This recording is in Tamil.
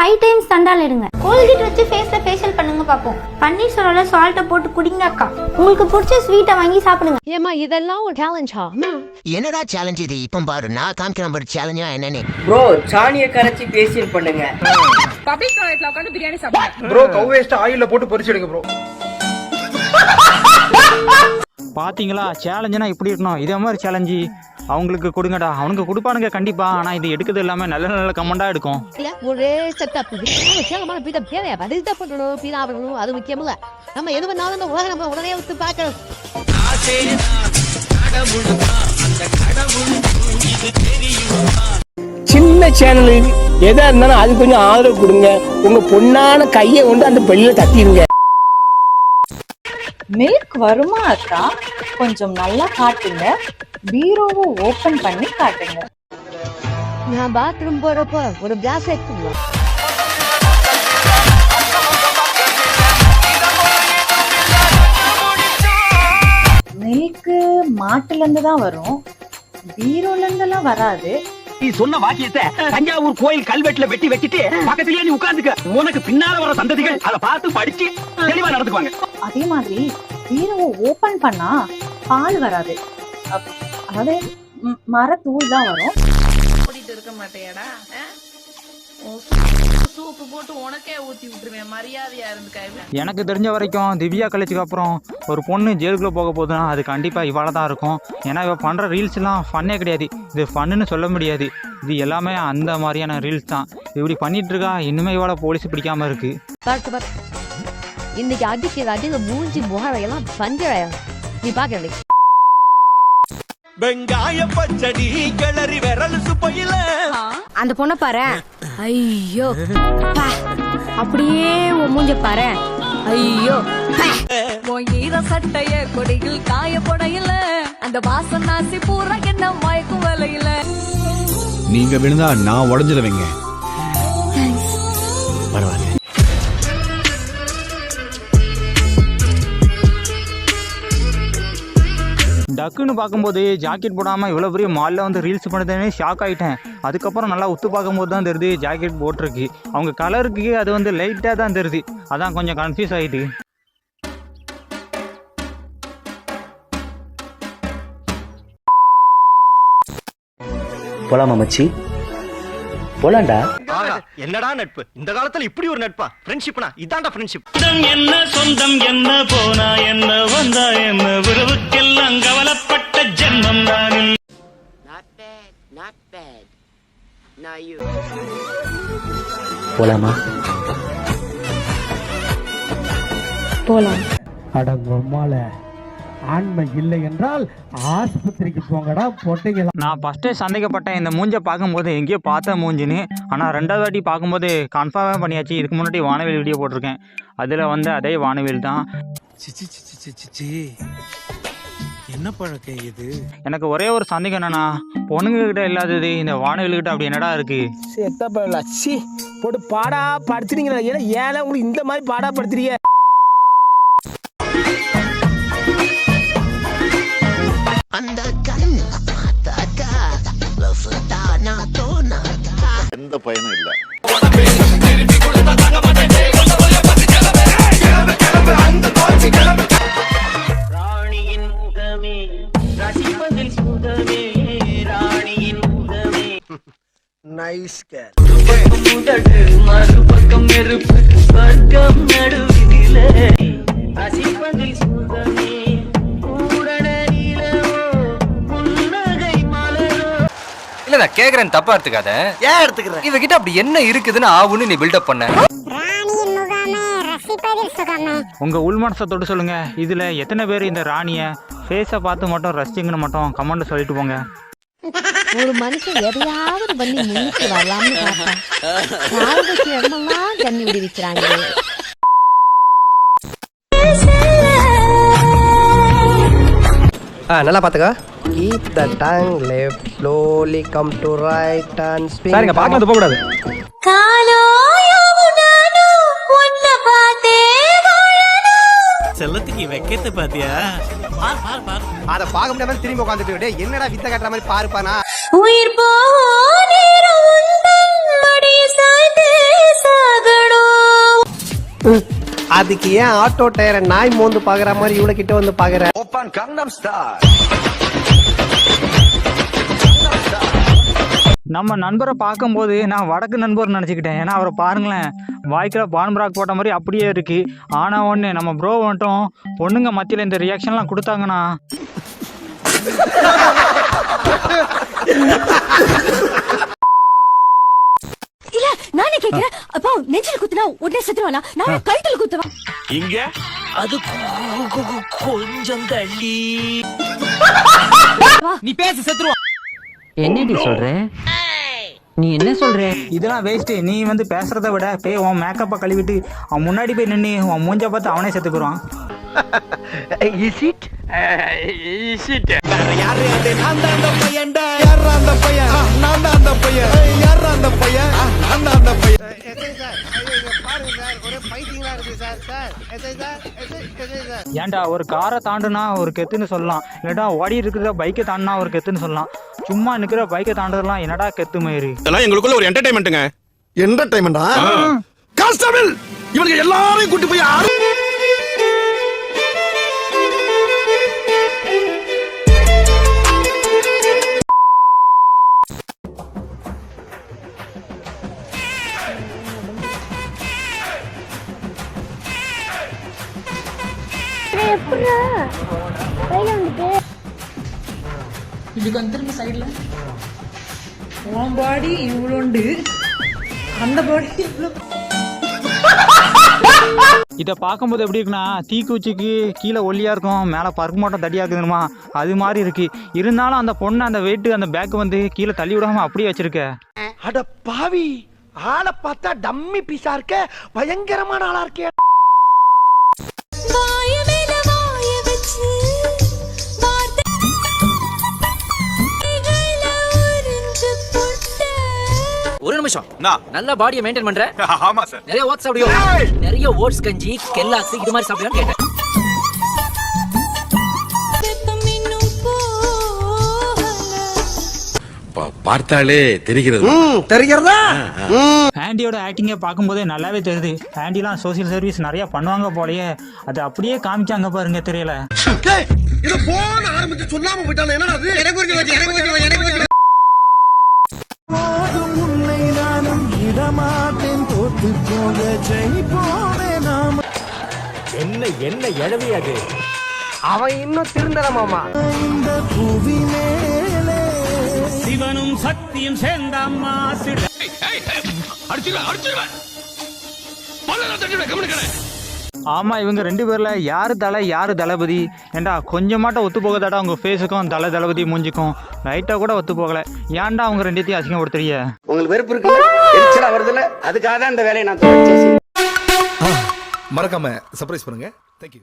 ஃபைவ் டைம்ஸ் தண்டால் எடுங்க. கோல்கேட் வச்சு ஃபேஸ்ல ஃபேஷியல் பண்ணுங்க பார்ப்போம் பன்னீர் சோடால சால்ட்டை போட்டு குடிங்க அக்கா. உங்களுக்கு பிடிச்ச ஸ்வீட்டை வாங்கி சாப்பிடுங்க. ஏமா இதெல்லாம் ஒரு சேலஞ்சா என்னடா சேலஞ்ச் இது? இப்போ பாரு நான் காமிக்கிறேன் பாரு சேலஞ்சா என்னன்னு. ப்ரோ சாணியை கரைச்சி பேசியல் பண்ணுங்க. பப்ளிக் டாய்லெட்ல உட்காந்து பிரியாணி சாப்பிடுங்க. ப்ரோ கவ் வேஸ்ட் ஆயில போட்டு பொரிச்சிடுங்க ப்ரோ பாத்தீங்களா? சேலஞ்சுனா இப்படி இருக்கணும். இதே மாதிரி சேலஞ்சு அவங்களுக்கு கொடுங்கடா. அவனுக்கு கொடுப்பானுங்க கண்டிப்பா. ஆனா இது எடுக்கிறது எல்லாமே நல்ல நல்ல கமெண்டா எடுக்கும். இல்ல ஒரே செட்டப் முக்கியமான பீதம் தேவையா? பதில் பண்ணணும்? பீதா பண்ணணும் அது முக்கியம் இல்ல. நம்ம எது பண்ணாலும் இந்த உலகம் நம்ம உடனே விட்டு பார்க்கணும். சின்ன சேனல் எதா இருந்தாலும் அது கொஞ்சம் ஆதரவு கொடுங்க. உங்க பொண்ணான கையை கொண்டு அந்த பெல்லில தட்டிடுங்க. மில்க் வருமா அக்கா? கொஞ்சம் நல்லா காட்டுங்க. பீரோவை ஓபன் பண்ணி காட்டுங்க. நான் பாத்ரூம் போறப்போ ஒரு கிளாஸ் எடுத்துக்கலாம். மில்க் மாட்டுல இருந்து தான் வரும். பீரோல இருந்தெல்லாம் வராது. நீ சொன்ன வாக்கியத்தை தஞ்சாவூர் கோயில் கல்வெட்டுல வெட்டி வச்சுட்டு பக்கத்திலேயே நீ உட்கார்ந்துக்க. உனக்கு பின்னால வர சந்ததிகள் அதை பார்த்து படிச்சு தெளிவா நடந்துக்குவாங்க. அதே மாதிரி பீரோவை ஓபன் பண்ணா பால் வராது. அதாவது மரத்தூள் தான் வரும். ஓடிட்டு இருக்க மாட்டேயாடா சூப்பு போட்டு உனக்கே ஊத்தி விட்டுருவேன். மரியாதையா இருந்துக்க எனக்கு தெரிஞ்ச வரைக்கும் திவ்யா கழிச்சுக்கு அப்புறம் ஒரு பொண்ணு ஜெயிலுக்குள்ள போக போகுதுன்னா அது கண்டிப்பா இவாள தான் இருக்கும். ஏன்னா இவ பண்ற ரீல்ஸ் எல்லாம் ஃபன்னே கிடையாது. இது ஃபன்னுன்னு சொல்ல முடியாது. இது எல்லாமே அந்த மாதிரியான ரீல்ஸ் தான். இப்படி பண்ணிட்டு இருக்கா இன்னுமே இவாள போலீஸ் பிடிக்காம இருக்கு. இன்னைக்கு அடிக்கிற அடியில மூஞ்சி முகரையெல்லாம் பஞ்சராயம் நீ பாக்க வெங்காய பச்சடி கிளறி விரல் சுப்பையில. அந்த பொண்ணை பாரு ஐயோ பா. அப்படியே உன் மூஞ்ச பாரு. ஐயோ ஈர சட்டைய கொடியில் காய போடையில அந்த வாசம் நாசி பூரா என்ன மயக்கும் வலையில. நீங்க விழுந்தா நான் உடஞ்சிருவேங்க. டக்குன்னு பார்க்கும்போது ஜாக்கெட் போடாம இவ்வளவு பெரிய மால்ல வந்து ரீல்ஸ் பண்ணுறதுனே ஷாக் ஆயிட்டேன். அதுக்கப்புறம் நல்லா உத்து பார்க்கும்போது தான் தெரியுது ஜாக்கெட் போட்டிருக்கு. அவங்க கலருக்கு அது வந்து லைட்டாக தான் தெரியுது. அதான் கொஞ்சம் கன்ஃபியூஸ் ஆயிட்டு. போலாமா மச்சி? போலாண்டா என்னடா நட்பு? இந்த காலத்துல இப்படி ஒரு நட்பா? ஃப்ரெண்ட்ஷிப்னா இதான்டா ஃப்ரெண்ட்ஷிப் என்ன சொந்தம் என்ன போனா என்ன வந்தா என்ன உறவுக்கெல்லாம் ஜென்மம் நானில் போலாமா? போலாம். அடங்கம்மால ஆண்மை இல்லை என்றால் ஆஸ்பத்திரிக்கு போங்கடா போட்டீங்களா? நான் ஃபஸ்ட்டே சந்தேகப்பட்டேன். இந்த மூஞ்சை பார்க்கும்போது எங்கேயோ பார்த்த மூஞ்சின்னு. ஆனால் ரெண்டாவது வாட்டி பார்க்கும்போது கன்ஃபார்மே பண்ணியாச்சு. இதுக்கு முன்னாடி வானவில் வீடியோ போட்டிருக்கேன். அதில் வந்து அதே வானவில் தான். சிச்சி சிச்சி சிச்சி என்ன பழக்கம் இது? எனக்கு ஒரே ஒரு சந்தேகம் என்னன்னா பொண்ணுங்க கிட்ட இல்லாதது இந்த வானவில் கிட்ட அப்படி என்னடா இருக்கு? செத்த சி போட்டு பாடா படுத்துறீங்களா ஏன்னா ஏன்னா உங்களுக்கு இந்த மாதிரி பாடா படுத்துறீங்க? அந்த கண்ணு பார்த்தாக்கா எந்த பயனும் ரசிப்பதில் சுகமே ராணியின் முகமே நைஸ் கேர் முதடு மறுபக்கம் நெருப்பு. சொர்க்கம் நடுவிலே ரசிப்பதில் சுகமே இல்ல நான் கேக்குறேன் தப்பா எடுத்துக்காத. ஏன் எடுத்துக்கிறேன்? இவகிட்ட அப்படி என்ன இருக்குதுன்னு ஆவுன்னு நீ பில்டப் பண்ண. உங்க உள் மனசை தொட்டு சொல்லுங்க. இதுல எத்தனை பேர் இந்த ராணியை? ஃபேஸை பார்த்து மட்டும் ரசிச்சிங்கன்னு மட்டும் கமெண்ட் சொல்லிட்டு போங்க. ஒரு மனுஷன் எதையாவது பண்ணி முன்னுக்கு வரலாம்னு பார்த்தா காலத்துக்கு இடமெல்லாம் தண்ணி விடுவிக்கிறாங்க. ஆ நல்லா பாத்துக்கோ. Keep the tongue left slowly come to right and speak sir இங்க பார்க்கலாம் போக கூடாது தூக்கி வைக்கிறது பாத்தியா? அத பார்க்க முடியாம திரும்பி உட்காந்துட்டு என்னடா வித்த கட்டுற மாதிரி பாருப்பானா? உயிர் அதுக்கு ஏன் ஆட்டோ டயரை நாய் மோந்து பாக்குற மாதிரி இவ்வளவு கிட்ட வந்து பாக்குற? ஸ்டார் நம்ம நண்பரை பார்க்கும்போது நான் வடக்கு நண்பர் நினச்சிக்கிட்டேன். ஏன்னா அவரை பாருங்களேன். வாய்க்கில் பான்பராக் போட்ட மாதிரி அப்படியே இருக்குது ஆனால் ஒன்று நம்ம ப்ரோ மட்டும் பொண்ணுங்க மத்தியில் இந்த ரியாக்ஷன்லாம் கொடுத்தாங்கன்னா இல்ல நானே கேக்குறேன். அப்பா நெஞ்சில குத்துனா உடனே செத்துருவானா நான் கழுத்துல குத்துவா? இங்க? அது கொஞ்சம் தள்ளி. நீ பேசு செத்துருவான் என்னடி சொல்ற? நீ என்ன சொல்ற? இதெல்லாம் வேஸ்ட்டு நீ வந்து பேசுகிறத விட போய் உன் மேக்கப்பை கழுவிட்டு அவன் முன்னாடி போய் நின்று உன் மூஞ்ச பார்த்து அவனே செத்து போயிடுவான் இஸ் இட் இஸ் இட் ஏன்டா ஒரு காரை தாண்டுனா ஒரு கெத்துன்னு சொல்லலாம். இல்லடா ஓடி இருக்கிற பைக்கை தாண்டினா ஒரு கெத்துன்னு சொல்லலாம். சும்மா நிற்கிற பைக்கை தாண்டதெல்லாம் என்னடா கெத்து மயிறு? இதெல்லாம் எங்களுக்குள்ள ஒரு என்டர்டைன்மெண்ட்டுங்க என்டர்டைன்மெண்டா கான்ஸ்டபிள்! இவங்க எல்லாரையும் கூட்டி போய் ஆறு உன் பாடி இவ்வளோண்டு அந்த பாடி இவ்வளோ இதை பார்க்கும்போது எப்படி இருக்குன்னா தீக்குச்சிக்கு கீழே ஒல்லியாக இருக்கும் மேலே பருப்பு மட்டும் தடியாக இருக்குதுமா அது மாதிரி இருக்கு. இருந்தாலும் அந்த பொண்ணு அந்த வெயிட்டு அந்த பேக் வந்து கீழே தள்ளி விடாம அப்படியே வச்சிருக்க. அட பாவி ஆளை பார்த்தா டம்மி பீஸா இருக்க பயங்கரமான ஆளா இருக்கே. நிமிஷம். நல்ல பாடியை மெயின்டைன் பண்ற. ஆமா சார் நிறைய ஓட்ஸ் சாப்பிடுவோ நிறைய ஓட்ஸ் கஞ்சி கெல்லாக்ஸ் இது மாதிரி சாப்பிடுவான்னு கேட்டேன். பார்த்தாலே தெரிகிறது. தெரிகிறதா? ஆண்டியோட ஆக்டிங்கை பார்க்கும்போதே நல்லாவே தெரியுது. ஆண்டிலாம் சோஷியல் சர்வீஸ் நிறையா பண்ணுவாங்க போலயே. அது அப்படியே காமிச்சாங்க பாருங்க தெரியல. இது போன ஆரம்பிச்சு சொல்லாம போயிட்டானே என்னடா அது எனக்கு ஒரு எனக்கு ஒரு என்ன என்ன எழவியாது அவன் இன்னும் திருந்தல மாமா சிவனும் சக்தியும் சேர்ந்த அம்மா அடிச்சிருவேன் அடிச்சிருவேன் ஆமா இவங்க ரெண்டு பேர்ல யாரு தலை யாரு தளபதி? ஏன்டா கொஞ்சமாட்ட ஒத்து போகுதாடா உங்க ஃபேஸுக்கும் தலை தளபதி மூஞ்சிக்கும். லைட்டா கூட ஒத்து போகல. ஏன்டா அவங்க ரெண்டுத்தையும் அசிங்கப்படுத்துறீங்க உங்களுக்கு வெறுப்பு இருக்குல்ல? வருதுல்ல? அதுக்காக தான் இந்த வேலையை நான் மறக்காம சர்ப்ரைஸ் பண்ணுங்க. தேங்க்யூ